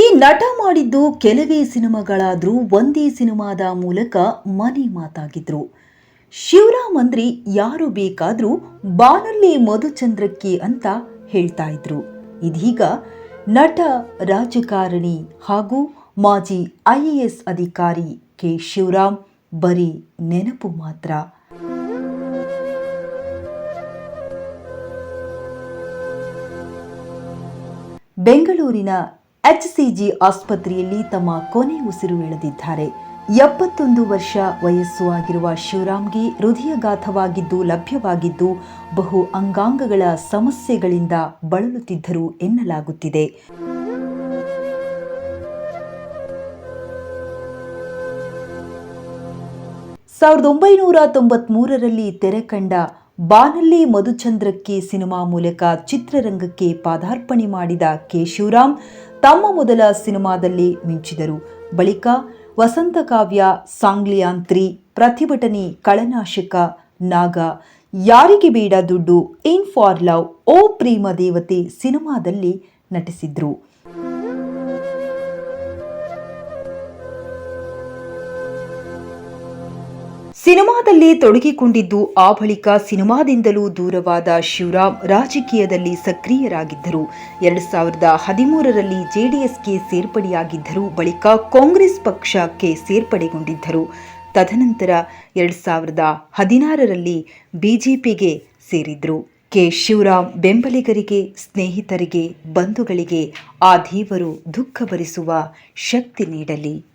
ಈ ನಟ ಮಾಡಿದ್ದು ಕೆಲವೇ ಸಿನಿಮಾಗಳಾದರೂ ಒಂದೇ ಸಿನಿಮಾದ ಮೂಲಕ ಮನೆ ಮಾತಾಗಿದ್ರು. ಶಿವರಾಮ್ ಅಂದ್ರೆ ಯಾರು ಬೇಕಾದರೂ ಬಾನಲ್ಲಿ ಮಧುಚಂದ್ರಕ್ಕೆ ಅಂತ ಹೇಳ್ತಾ ಇದ್ರು. ಇದೀಗ ನಟ, ರಾಜಕಾರಣಿ ಹಾಗೂ ಮಾಜಿ ಐಎಎಸ್ ಅಧಿಕಾರಿ ಕೆ ಶಿವರಾಮ್ ಬರೀ ನೆನಪು ಮಾತ್ರ. ಬೆಂಗಳೂರಿನ ಎಚ್ಸಿಜಿ ಆಸ್ಪತ್ರೆಯಲ್ಲಿ ತಮ್ಮ ಕೊನೆ ಉಸಿರು ಎಳೆದಿದ್ದಾರೆ. ಎಪ್ಪತ್ತೊಂದು ವರ್ಷ ವಯಸ್ಸು ಆಗಿರುವ ಶಿವರಾಮ್ಗೆ ಹೃದಯಘಾತವಾಗಿದ್ದು ಲಭ್ಯವಾಗಿದ್ದು ಬಹು ಅಂಗಾಂಗಗಳ ಸಮಸ್ಯೆಗಳಿಂದ ಬಳಲುತ್ತಿದ್ದರು ಎನ್ನಲಾಗುತ್ತಿದೆ. ಸಾವಿರದ ಒಂಬೈನೂರ ತೊಂಬತ್ಮೂರರಲ್ಲಿ ತೆರೆ ಕಂಡ ಬಾನಲ್ಲಿ ಮಧುಚಂದ್ರಕ್ಕೆ ಸಿನಿಮಾ ಮೂಲಕ ಚಿತ್ರರಂಗಕ್ಕೆ ಪಾದಾರ್ಪಣೆ ಮಾಡಿದ ಕೆ ತಮ್ಮ ಮೊದಲ ಸಿನಿಮಾದಲ್ಲಿ ಮಿಂಚಿದರು. ಬಳಿಕ ವಸಂತಕಾವ್ಯ ಸಾಂಗ್ಲಿಯಾಂತ್ರಿ, ಪ್ರತಿಭಟನೆ, ಕಳನಾಶಕ, ನಾಗ, ಯಾರಿಗೆ ಬೇಡ ದುಡ್ಡು, ಇನ್ ಫಾರ್ ಲವ್, ಓ ಪ್ರೇಮ ದೇವತೆ ಸಿನಿಮಾದಲ್ಲಿ ನಟಿಸಿದ್ರು. ಸಿನಿಮಾದಲ್ಲಿ ತೊಡಗಿಕೊಂಡಿದ್ದು ಆ ಬಳಿಕ ಸಿನಿಮಾದಿಂದಲೂ ದೂರವಾದ ಶಿವರಾಮ್ ರಾಜಕೀಯದಲ್ಲಿ ಸಕ್ರಿಯರಾಗಿದ್ದರು. ಎರಡು ಸಾವಿರದ ಹದಿಮೂರರಲ್ಲಿ ಜೆಡಿಎಸ್ಗೆ ಸೇರ್ಪಡೆಯಾಗಿದ್ದರು, ಬಳಿಕ ಕಾಂಗ್ರೆಸ್ ಪಕ್ಷಕ್ಕೆ ಸೇರ್ಪಡೆಗೊಂಡಿದ್ದರು. ತದನಂತರ ಎರಡು ಸಾವಿರದ ಹದಿನಾರರಲ್ಲಿ ಬಿಜೆಪಿಗೆ ಸೇರಿದ್ರು. ಕೆ. ಶಿವರಾಮ್ ಬೆಂಬಲಿಗರಿಗೆ, ಸ್ನೇಹಿತರಿಗೆ, ಬಂಧುಗಳಿಗೆ ಆ ದೇವರು ದುಃಖ ಭರಿಸುವ ಶಕ್ತಿ ನೀಡಲಿ.